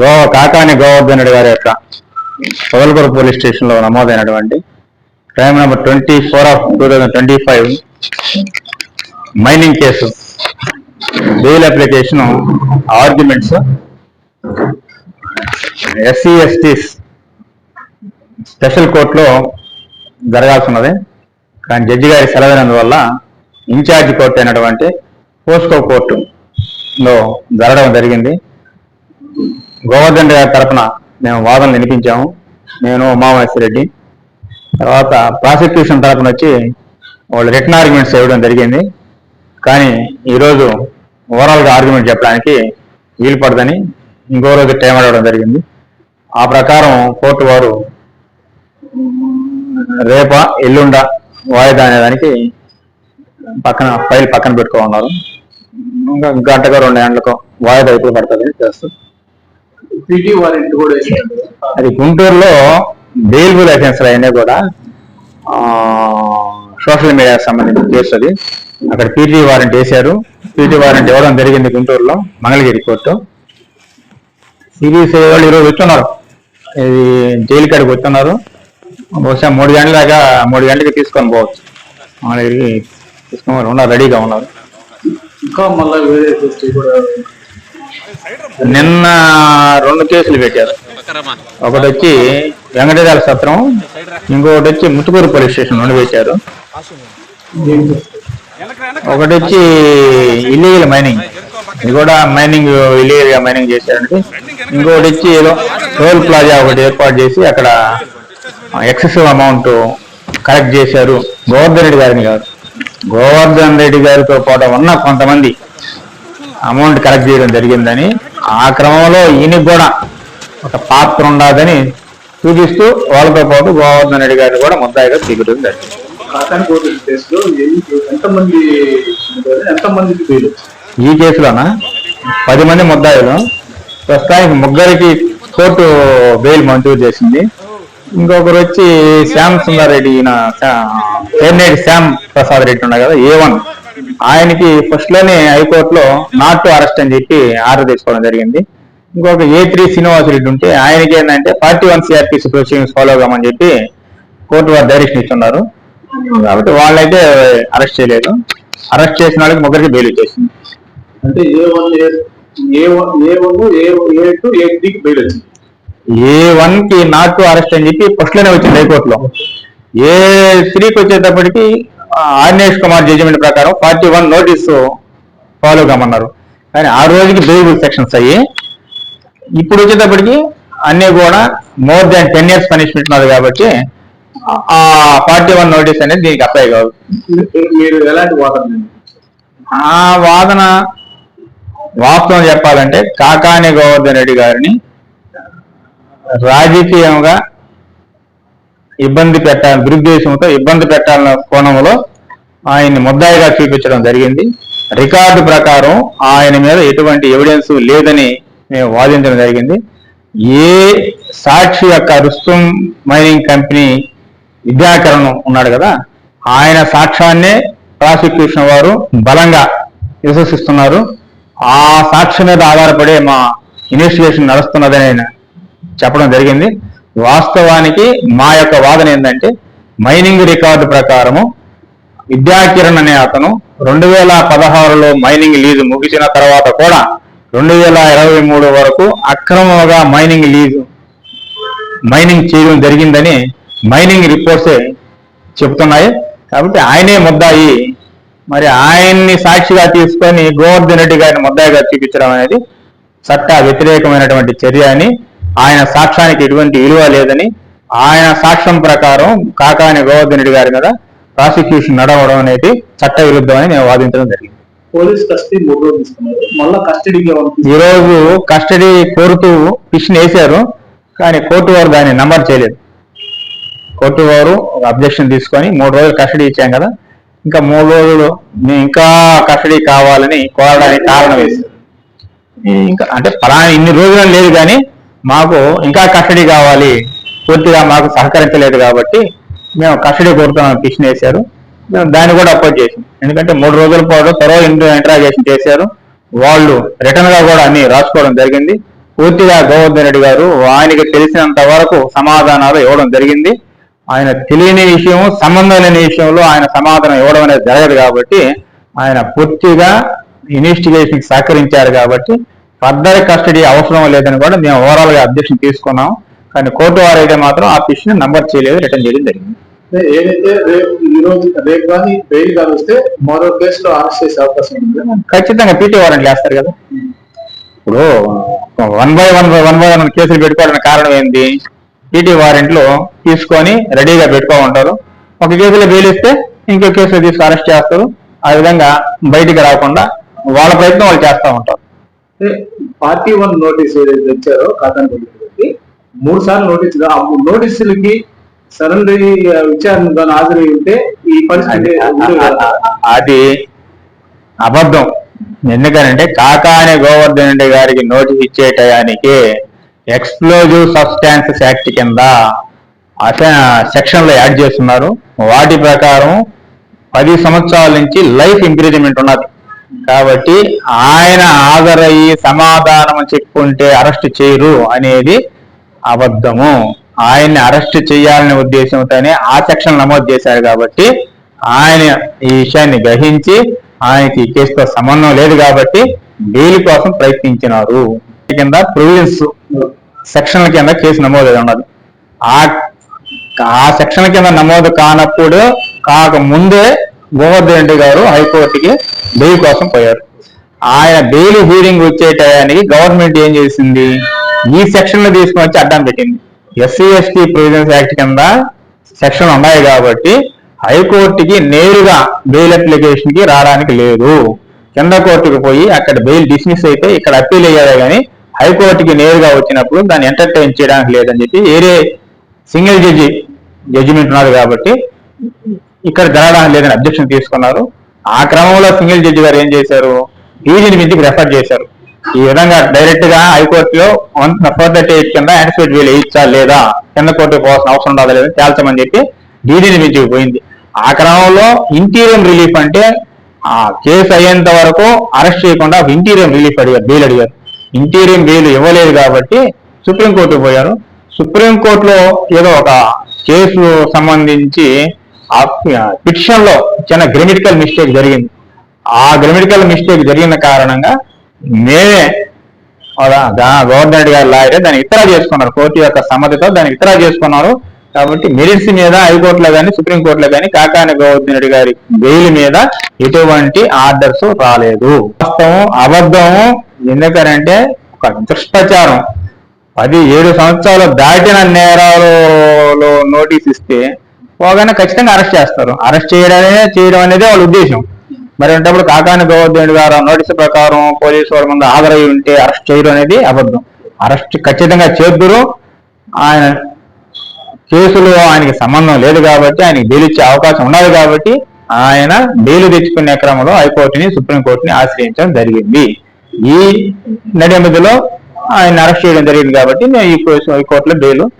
గోవా కాకాని గోవర్ధనుడి రెడ్డి గారి యొక్క పొదలకూరు పోలీస్ స్టేషన్లో నమోదైనటువంటి crime number twenty four of two thousand twenty five mining case bail application arguments SC STs special కోర్టులో జరగాల్సి ఉన్నది కానీ జడ్జి గారి సెలవునందువల్ల ఇన్ఛార్జ్ కోర్టు అయినటువంటి పోస్కో కోర్టులో జరగడం జరిగింది. గోవర్ధన్ గారి తరపున మేము వాదనలు వినిపించాము. నేను ఉమామహేశ్వర రెడ్డి తర్వాత ప్రాసిక్యూషన్ తరపున వచ్చి వాళ్ళు రిటర్న్ ఆర్గ్యుమెంట్స్ ఇవ్వడం జరిగింది. కానీ ఈరోజు ఓవరాల్గా ఆర్గ్యుమెంట్ చెప్పడానికి వీలు పడదని ఇంకో రోజు టైం అడగడం జరిగింది. ఆ ప్రకారం కోర్టు వారు రేప ఎల్లుండ వాయిదా అనేదానికి పక్కన ఫైల్ పక్కన పెట్టుకోమన్నారు. ఇంకా గంటగా రెండు గంటలకు వాయిదా ఎప్పుడు పడుతుంది చేస్తూ పీటీ వారెంట్ కూడా అది గుంటూరులో బెయిల్బుల్ లైసెన్స్ అవన్నీ కూడా సోషల్ మీడియాకి సంబంధించిన కేసు అది. అక్కడ పీటీ వారెంట్ వేశారు. పీటీ వారెంట్ ఇవ్వడం జరిగింది గుంటూరులో మంగళగిరి కోర్టు. సిబిఐ వాళ్ళు ఈరోజు వచ్చున్నారు. ఇది జైలు కాడికి వచ్చున్నారు. బహుశా మూడు గంటల దాకా మూడు గంటలకి తీసుకొని పోవచ్చు. మంగళగిరికి తీసుకొని ఉన్నారు రెడీగా ఉన్నారు. ఇంకా మళ్ళీ వేరే కూడా నిన్న రెండు కేసులు పెట్టారు. ఒకటి వచ్చి వెంకటేశాల సత్రం ఇంకొకటి వచ్చి ముత్తుకూరు పోలీస్ స్టేషన్ నుండి పెట్టారు. ఒకటి వచ్చి ఇల్లీగల్ మైనింగ్ ఇది కూడా మైనింగ్ ఇల్లీగల్గా మైనింగ్ చేశారండి. ఇంకొకటి వచ్చి ఏదో టోల్ ప్లాజా ఒకటి ఏర్పాటు చేసి అక్కడ ఎక్సెసివ్ అమౌంట్ కలెక్ట్ చేశారు. గోవర్ధన్ రెడ్డి గారిని కాదు. గోవర్ధన్ రెడ్డి గారితో పాటు ఉన్న కొంతమంది అమౌంట్ కలెక్ట్ చేయడం జరిగిందని ఆ క్రమంలో ఈయనకి కూడా ఒక పాత్ర ఉండదని చూపిస్తూ వాళ్ళతో పాటు గోవర్ధన్ రెడ్డి గారిని కూడా ముద్దాయిగా తీయడం జరిగింది. ఈ కేసులోనా? పది మంది ముద్దాయిలు. ప్రస్తుతానికి ముగ్గురికి కోర్టు బెయిల్ మంజూరు చేసింది. ఇంకొకరు వచ్చి శ్యామ్ సుందర్ రెడ్డి ఈయన పేర్నేటి శ్యామ్ ప్రసాద్ రెడ్డి ఉన్నారు కదా ఏ వన్. ఆయనకి ఫస్ట్లోనే హైకోర్టులో నాట్ టు అరెస్ట్ అని చెప్పి ఆర్డర్ తీసుకోవడం జరిగింది. ఇంకొక ఏ త్రీ శ్రీనివాస్ రెడ్డి ఉంటే ఆయనకి ఏంటంటే forty one CrPC proceedings follow కామని చెప్పి కోర్టు వారు డైరెక్షన్ ఇస్తున్నారు. కాబట్టి వాళ్ళైతే అరెస్ట్ చేయలేదు. అరెస్ట్ చేసిన వాళ్ళకి ముగ్గురికి బెయిల్ ఇచ్చేసింది అంటే A one A one A one A A two A త్రీకి బెయిల్ వచ్చింది? ఏ వన్కి నాట్ టు అరెస్ట్ అని చెప్పి ఫస్ట్లోనే వచ్చింది హైకోర్టులో ఏ త్రీకి వచ్చేటప్పటికి ఆర్నేష్ కుమార్ జడ్జిమెంట్ ప్రకారం ఫార్టీ వన్ నోటీసు ఫాలో కామన్నారు. కానీ ఆ రోజుకి బెయిల్ సెక్షన్స్ అయ్యి ఇప్పుడు వచ్చేటప్పటికి అన్ని కూడా more than ten years punishment ఉన్నది కాబట్టి ఆ ఫార్టీ వన్ నోటీస్ అనేది దీనికి అప్లై కాదు. మీరు- మీరు ఎలాంటి వాదన ఆ వాదన వాస్తవం చెప్పాలంటే కాకాని గోవర్ధన్ రెడ్డి గారిని రాజకీయంగా ఇబ్బంది పెట్టాలి దురుద్దేశంతో ఇబ్బంది పెట్టాలన్న కోణంలో ఆయన్ని ముద్దాయిగా చూపించడం జరిగింది. రికార్డు ప్రకారం ఆయన మీద ఎటువంటి ఎవిడెన్స్ లేదని మేము వాదించడం జరిగింది. ఏ సాక్షి యొక్క రుస్తుం మైనింగ్ కంపెనీ విద్యాకరణం ఉన్నాడు కదా ఆయన సాక్ష్యాన్నే ప్రాసిక్యూషన్ వారు బలంగా విశ్వసిస్తున్నారు. ఆ సాక్షి మీద ఆధారపడే మా ఇన్వెస్టిగేషన్ నడుస్తున్నదని ఆయన చెప్పడం జరిగింది. వాస్తవానికి మా యొక్క వాదన ఏంటంటే మైనింగ్ రికార్డు ప్రకారము విద్యాకిరణ్ అనే అతను రెండు వేల పదహారులో మైనింగ్ లీజు ముగిసిన తర్వాత కూడా రెండు వేల ఇరవై మూడు వరకు అక్రమంగా మైనింగ్ లీజు మైనింగ్ చేయడం జరిగిందని మైనింగ్ రిపోర్ట్సే చెప్తున్నాయి. కాబట్టి ఆయనే ముద్దాయి. మరి ఆయన్ని సాక్షిగా తీసుకొని గోవర్ధన్ రెడ్డి గారిని ముద్దాయిగా చూపించడం అనేది చట్ట వ్యతిరేకమైనటువంటి చర్య అని ఆయన సాక్ష్యానికి ఎటువంటి విలువ లేదని ఆయన సాక్ష్యం ప్రకారం కాకాని గోవర్ధన్ రెడ్డి గారి మీద ప్రాసిక్యూషన్ నడవడం అనేది చట్ట విరుద్ధమని మేము వాదించడం జరిగింది. పోలీస్ కస్టడీ మూడు రోజులు తీసుకున్నారు. మళ్ళీ కస్టడీకి ఈ రోజు కస్టడీ కోరుతూ పిటిషన్ వేశారు కానీ కోర్టు వారు దాన్ని నంబర్ చేయలేదు. కోర్టు వారు ఒక అబ్జెక్షన్ తీసుకొని మూడు రోజులు కస్టడీ ఇచ్చాం కదా ఇంకా మూడు రోజులు ఇంకా కస్టడీ కావాలని కోరడానికి కారణం వేశారు. ఈ ఇంకా అంటే ఫలానా ఇన్ని రోజులు లేదు కానీ మాకు ఇంకా కస్టడీ కావాలి. పూర్తిగా మాకు సహకరించలేదు కాబట్టి మేము కస్టడీ కోరుతున్నాం పిటిషన్ వేశారు. మేము దాన్ని కూడా అపోజ్ చేసాం ఎందుకంటే మూడు రోజుల పాటు త్వరగా ఇంటరాగేషన్ చేశారు. వాళ్ళు రిటర్న్గా కూడా అన్ని రాసుకోవడం జరిగింది. పూర్తిగా గోవర్ధన్ రెడ్డి గారు ఆయనకి తెలిసినంత వరకు సమాధానాలు ఇవ్వడం జరిగింది. ఆయన తెలియని విషయం సంబంధం లేని విషయంలో ఆయన సమాధానం ఇవ్వడం అనేది జరగదు కాబట్టి ఆయన పూర్తిగా ఇన్వెస్టిగేషన్ సహకరించారు కాబట్టి ఫర్దర్ కస్టడీ అవసరం లేదని కూడా మేము ఓవరాల్గా అబ్జెక్షన్ తీసుకున్నాం. కానీ కోర్టు వారు అయితే మాత్రం ఆ పిషన్ నంబర్ చేయలేదు రిటర్న్ చేయడం జరిగింది. ఏదైతే రేపు ఈ రోజు రేపు కానీ బెయిల్ కానీ వస్తే మరో అరెస్ట్ చేసే అవకాశం ఉంది ఖచ్చితంగా పీటీ వారెంట్ వేస్తారు కదా. ఇప్పుడు one by one one by one కేసులు పెట్టుకోవడానికి కారణం ఏంటి? పీటీ వారెంట్లు తీసుకొని రెడీగా పెట్టుకో ఉంటారు ఒక కేసులో బెయిల్ ఇస్తే ఇంకో కేసులో తీసుకు అరెస్ట్ చేస్తారు. ఆ విధంగా బయటికి రాకుండా వాళ్ళ ప్రయత్నం వాళ్ళు చేస్తూ ఉంటారు. పార్టీ వన్ నోటీస్ ఏదైతే ఇచ్చారో కాతానికి మూడు సార్లు నోటీస్ ఆ నోటీసులకి సరెండర్ విచారణ హాజరై ఉంటే ఈ పరిస్థితి. అది అబద్ధం. ఎందుకనంటే కాకాని గోవర్ధన్ రెడ్డి గారికి నోటీస్ ఇచ్చే టయానికి ఎక్స్ప్లోజివ్ సబ్స్టాన్సెస్ యాక్ట్ కింద సెక్షన్లో యాడ్ చేస్తున్నారు. వాటి ప్రకారం పది సంవత్సరాల నుంచి లైఫ్ ఇంప్రిజన్మెంట్ ఉన్నది. కాబట్టి ఆయన హాజరయ్యి సమాధానం చెప్పుకుంటే అరెస్ట్ చేయరు అనేది అబద్ధము. ఆయన్ని అరెస్ట్ చేయాలనే ఉద్దేశంతోనే ఆ సెక్షన్ నమోదు చేశారు కాబట్టి ఆయన ఈ విషయాన్ని గ్రహించి ఆయనకి ఈ కేసుతో సంబంధం లేదు కాబట్టి బెయిల్ కోసం ప్రయత్నించినారు. కింద ప్రొవిజన్స్ సెక్షన్ల కింద కేసు నమోదు ఉండదు ఉన్నది. ఆ ఆ సెక్షన్ కింద నమోదు కానప్పుడు కాక ముందే గోవర్ధన్ రెడ్డి గారు హైకోర్టుకి బెయిల్ కోసం పోయారు. ఆయన బెయిల్ హీరింగ్ వచ్చే టయానికి గవర్నమెంట్ ఏం చేసింది? ఈ సెక్షన్లో తీసుకుని వచ్చి అడ్డం పెట్టింది. ఎస్సీ ఎస్టీ ప్రొవిజన్స్ యాక్ట్ కింద సెక్షన్ ఉన్నాయి కాబట్టి హైకోర్టుకి నేరుగా బెయిల్ అప్లికేషన్కి రావడానికి లేదు. కింద కోర్టుకు పోయి అక్కడ బెయిల్ డిస్మిస్ అయితే ఇక్కడ అప్పీల్ అయ్యారు కానీ హైకోర్టుకి నేరుగా వచ్చినప్పుడు దాన్ని ఎంటర్టైన్ చేయడానికి లేదని చెప్పి వేరే సింగిల్ జడ్జి జడ్జిమెంట్ ఉన్నది కాబట్టి ఇక్కడ జరగడానికి లేదని అబ్జెక్షన్ తీసుకున్నారు. ఆ క్రమంలో సింగిల్ జడ్జి గారు ఏం చేశారు? డివిజన్ బెంచ్కి రెఫర్ చేశారు. ఈ విధంగా డైరెక్ట్గా హైకోర్టులో వన్ ఫోర్ థర్టీ కింద యాంటిసిపేట్ వీలు వేయించా లేదా? కింద కోర్టుకు పోవాల్సిన అవసరం ఉందా లేదా? తేల్చమని చెప్పి డివిజన్ మించి పోయింది. ఆ క్రమంలో ఇంటీరియం రిలీఫ్ అంటే ఆ కేసు అయ్యేంత వరకు అరెస్ట్ చేయకుండా ఇంటీరియం రిలీఫ్ అడిగారు బెయిల్ అడిగారు. ఇంటీరియం బెయిల్ ఇవ్వలేదు కాబట్టి సుప్రీంకోర్టుకు పోయారు. సుప్రీంకోర్టులో ఏదో ఒక కేసు సంబంధించి పిటిషన్లో చిన్న గ్రమిటికల్ మిస్టేక్ జరిగింది. ఆ గ్రమిటికల్ మిస్టేక్ జరిగిన కారణంగా మేమే గవర్నమెంట్ గారి లాయర్ దాన్ని ఇతరా చేసుకున్నారు. కోర్టు యొక్క సమ్మతితో దాన్ని ఇతరా చేసుకున్నారు. కాబట్టి మెరిట్స్ మీద హైకోర్టులో కానీ సుప్రీంకోర్టులో కానీ కాకాని గోవర్ధన్ రెడ్డి గారి బెయిల్ మీద ఎటువంటి ఆర్డర్స్ రాలేదు. వాస్తవం అబద్ధము ఎందుకనంటే ఒక దుష్ప్రచారం. పది ఏడు సంవత్సరాలు దాటిన నేరాలలో నోటీస్ ఇస్తే పోగానే ఖచ్చితంగా అరెస్ట్ చేస్తారు. అరెస్ట్ చేయడమే చేయడం అనేది వాళ్ళ ఉద్దేశం. మరి అంటే కాకాని గోవర్ధన్ గారు నోటీసు ప్రకారం పోలీసు వాళ్ళ ముందు హాజరై ఉంటే అరెస్ట్ చేయడం అనేది అబద్ధం. అరెస్ట్ ఖచ్చితంగా చేద్దురు. ఆయన కేసులో ఆయనకి సంబంధం లేదు కాబట్టి ఆయనకి బెయిల్ ఇచ్చే అవకాశం ఉన్నది కాబట్టి ఆయన బెయిల్ తెచ్చుకునే క్రమంలో హైకోర్టుని సుప్రీంకోర్టుని ఆశ్రయించడం జరిగింది. ఈ నడిమిదిలో ఆయన అరెస్ట్ చేయడం జరిగింది కాబట్టి మేము ఈ కేసు- కోర్టులో బెయిల్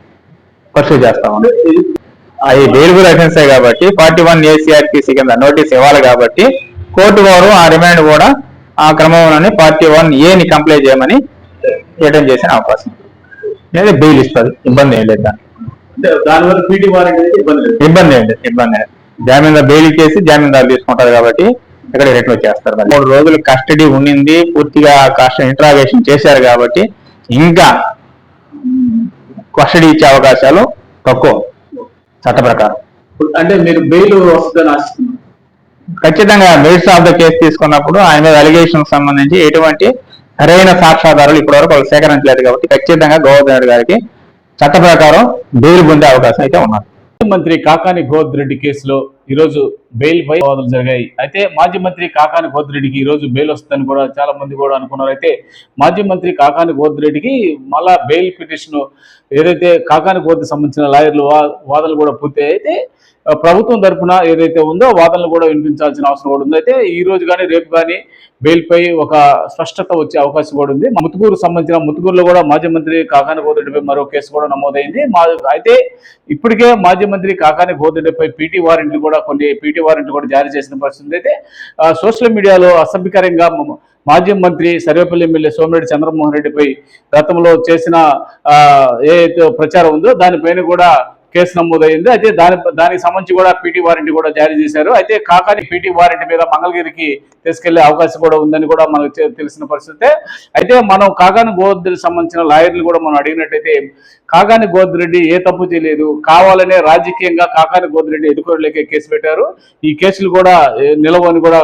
పర్సూ చేస్తాము అవి బెయిల్బుల్ అఫెన్సే కాబట్టి ఫార్టీ వన్ ఏసీఆర్పీసీ కింద నోటీస్ ఇవ్వాలి కాబట్టి కోర్టు వారు ఆ రిమాండ్ కూడా ఆ క్రమంలోనే ఫార్టీ వన్ ఏని కంప్లైంట్ చేయమని రిటర్న్ చేసిన అవకాశం. లేదా బెయిల్ ఇస్తుంది ఇబ్బంది ఏం లేదు. ఇబ్బంది ఏం లేదు. ఇబ్బంది లేదు. జామీందారు బెయిల్ చేసి జామీందారు తీసుకుంటారు కాబట్టి ఇక్కడ రిటర్న్ వచ్చేస్తారు మరి. మూడు రోజులు కస్టడీ ఉండింది. పూర్తిగా కస్టడీ ఇంట్రాగేషన్ చేశారు కాబట్టి ఇంకా కస్టడీ ఇచ్చే అవకాశాలు తక్కువ. చట్ట ప్రకారం. అంటే మీరు బెయిల్ వస్తుందని ఆశిస్తున్నారు? ఖచ్చితంగా మెరిట్స్ ఆఫ్ ద కేసు తీసుకున్నప్పుడు ఆయన మీద అలిగేషన్ సంబంధించి ఎటువంటి సరైన సాక్ష్యాధారాలు ఇప్పటివరకు వాళ్ళు సేకరించలేదు కాబట్టి ఖచ్చితంగా గోవర్ధన్ రెడ్డి గారికి చట్ట ప్రకారం బెయిల్ పొందే అవకాశం అయితే ఉన్నది. మంత్రి కాకాని గోవర్ధరెడ్డి కేసులో ఈరోజు బెయిల్ పై వాదనలు జరిగాయి. అయితే మాజీ మంత్రి కాకాని గోవర్ధరెడ్డికి ఈ రోజు బెయిల్ వస్తుందని కూడా చాలా మంది కూడా అనుకున్నారు. అయితే మాజీ మంత్రి కాకాని గోవర్ధరెడ్డికి మళ్ళా బెయిల్ పిటిషన్ ఏదైతే కాకాని గోవర్ధ సంబంధించిన లాయర్లు వా- వాదనలు కూడా పూర్తి అయితే ప్రభుత్వం తరపున ఏదైతే ఉందో వాదనలు కూడా వినిపించాల్సిన అవసరం కూడా ఉంది. అయితే ఈ రోజు కానీ రేపు కానీ బెయిల్ పై ఒక స్పష్టత వచ్చే అవకాశం కూడా ఉంది. ముతుకూరు సంబంధించిన ముతుకూరులో కూడా మాజీ మంత్రి కాకాని గోవర్ధరెడ్డిపై మరో కేసు కూడా నమోదైంది. మా అయితే ఇప్పటికే మాజీ మంత్రి కాకాని గోవర్ధరెడ్డిపై పీటీ వారెంట్లు కూడా కొన్ని పీటీ వారెంట్లు కూడా జారీ చేసిన పరిస్థితి అయితే సోషల్ మీడియాలో అసభ్యకరంగా మాజీ మంత్రి సర్వేపల్లి ఎమ్మెల్యే సోమిరెడ్డి చంద్రమోహన్ రెడ్డిపై గతంలో చేసిన ఆ, ప్రచారం ఉందో దానిపైన కూడా కేసు నమోదైంది. అయితే దాని దానికి సంబంధించి కూడా పీటీ వారెంట్ కూడా జారీ చేశారు. అయితే కాకాని పీటీ వారెంట్ మీద మంగళగిరికి తీసుకెళ్ళే అవకాశం కూడా ఉందని కూడా మనకు తెలిసిన పరిస్థితే అయితే మనం కాకాని గోవర్ధన్ సంబంధించిన లాయర్లు కూడా మనం అడిగినట్టయితే కాకాని గోవర్ధరెడ్డి ఏ తప్పు చేయలేదు. కావాలనే రాజకీయంగా కాకాని గోవర్ధరెడ్డి ఎదుకోలేకే కేసు పెట్టారు. ఈ కేసులు కూడా నిలవని కూడా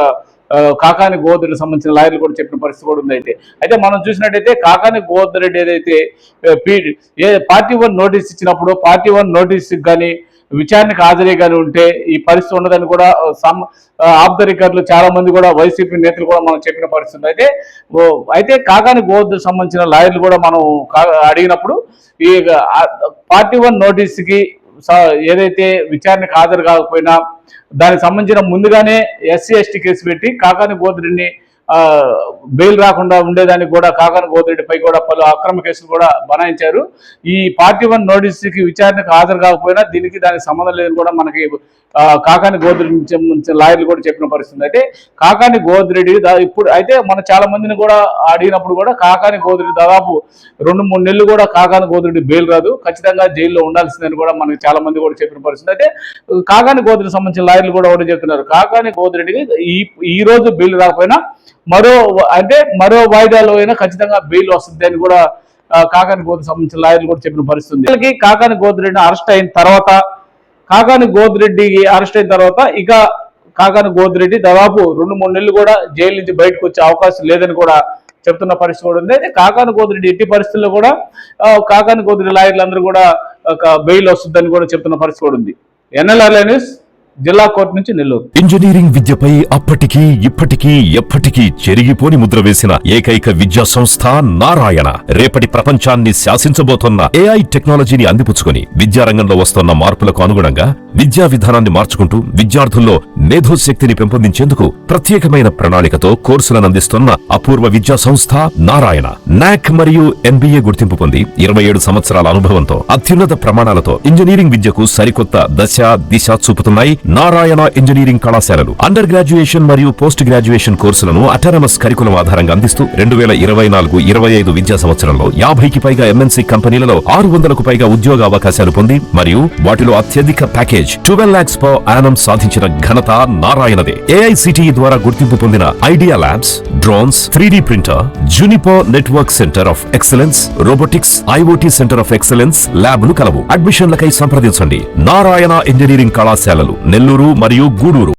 కాకాని గోవర్ధరెడ్డి సంబంధించిన లాయర్లు కూడా చెప్పిన పరిస్థితి కూడా ఉంది అయితే. అయితే మనం చూసినట్టయితే కాకాని గోదరెడ్డి ఏదైతే A, A party one notice ఇచ్చినప్పుడు పార్టీ వన్ నోటీస్ కానీ విచారణకు హాజరీ కానీ ఉంటే ఈ పరిస్థితి ఉండదని కూడా సమ్ ఆఫ్ ద రికార్డులు చాలా మంది కూడా వైసీపీ నేతలు కూడా మనం చెప్పిన పరిస్థితి అయితే అయితే కాకాని గోవర్ధన్ సంబంధించిన లాయర్లు కూడా మనం అడిగినప్పుడు ఈ పార్టీ వన్ నోటీస్కి ఏదైతే విచారణకు హాజరు కాకపోయినా దానికి సంబంధించిన ముందుగానే ఎస్సీ ఎస్టీ కేసు పెట్టి కాకాని గోత్రిని బెయిల్ రాకుండా ఉండేదానికి కూడా కాకాని గోత్రెడ్డిపై కూడా పలు అక్రమ కేసులు కూడా బనాయించారు. ఈ పార్టీ వన్ నోటీస్కి విచారణకు హాజరు కాకపోయినా దీనికి దానికి సంబంధం లేదని కూడా మనకి కాకాని గోద్రెడ్డి లాయర్లు కూడా చెప్పిన పరిస్థితి. అయితే కాకాని గోద్రెడ్డి ఇప్పుడు అయితే మనం చాలా మందిని కూడా అడిగినప్పుడు కూడా కాకాని గోద్రెడ్డి దాదాపు రెండు మూడు నెలలు కూడా కాకాని గోద్రెడ్డి బెయిల్ రాదు. ఖచ్చితంగా జైల్లో ఉండాల్సిందని కూడా మనకి చాలా మంది కూడా చెప్పిన పరిస్థితి. అయితే కాకాని గోద్రెడ్డి సంబంధించిన లాయర్లు కూడా ఒకటి చెప్తున్నారు. కాకాని గోద్రెడ్డికి ఈ ఈ రోజు బెయిల్ రాకపోయినా మరో అంటే మరో వాయిదాలో అయినా ఖచ్చితంగా బెయిల్ వస్తుంది అని కూడా కాకాని గోద్రెడ్డి సంబంధించిన లాయర్లు కూడా చెప్పిన పరిస్థితి వీళ్ళకి కాకాని గోద్రెడ్డిని అరెస్ట్ అయిన తర్వాత కాకాని గోద్రెడ్డికి అరెస్ట్ అయిన తర్వాత ఇక కాకాని గోద్రెడ్డి దాదాపు రెండు మూడు నెలలు కూడా జైలు నుంచి బయటకు వచ్చే అవకాశం లేదని కూడా చెప్తున్న పరిస్థితి కూడా ఉంది. అయితే కాకాని గోద్రెడ్డి ఎట్టి పరిస్థితుల్లో కూడా కాకాని గోద్రెడ్డి లాయర్లు అందరూ కూడా ఒక బెయిల్ వస్తుందని కూడా చెప్తున్న పరిస్థితి కూడా ఉంది. ఎన్ఎల్ఆర్ న్యూస్ జిల్లా కోర్టు నుంచి నెల్లూరు. ఇంజనీరింగ్ విద్యపై అప్పటికీ ఇప్పటికీ ఎప్పటికీ చెరిగిపోని ముద్ర వేసిన ఏకైక విద్యా సంస్థ నారాయణ. రేపటి ప్రపంచాన్ని శాసించబోతోన్న ఏఐ టెక్నాలజీని అందిపుచ్చుకొని విద్యారంగంలో వస్తున్న మార్పులకు అనుగుణంగా విద్యా విధానాన్ని మార్చుకుంటూ విద్యార్థుల్లో మేధోశక్తిని పెంపొందించేందుకు ప్రత్యేకమైన ప్రణాళికతో కోర్సులను అందిస్తున్న అపూర్వ విద్యా సంస్థ నారాయణ. నాక్ మరియు ఎన్బిఏ గుర్తింపు పొంది ఇరవై ఏడు సంవత్సరాల అనుభవంతో అత్యున్నత ప్రమాణాలతో ఇంజనీరింగ్ విద్యకు సరికొత్త దశ దిశ చూపుతున్నాయి నారాయణ ఇంజనీరింగ్ కళాశాలలు. అండర్ గ్రాడ్యుయేషన్ మరియు పోస్ట్ గ్రాడ్యుయేషన్ కోర్సులను అటానమస్ కరికులం ఆధారంగా అందిస్తూ రెండు వేల ఇరవై నాలుగు ఇరవై ఐదు విద్యా సంవత్సరంలో యాభైకి పైగా ఎంఎన్సీ కంపెనీలలో ఆరు వందలకు పైగా ఉద్యోగ అవకాశాలు పొంది మరియు వాటిలో అత్యధిక package twelve lakhs per annum సాధించిన ఘనత నారాయణదే. ఏఐసిటిఈ ద్వారా గుర్తింపు పొందిన idea labs drones three printer Juniper network centre of excellence robotics IoT centre of excellence ల్యాబ్లు కలవు. అడ్మిషన్లకై సంప్రదించండి. నారాయణ ఇంజనీరింగ్ కళాశాలలు నెల్లూరు మరియు గూడూరు.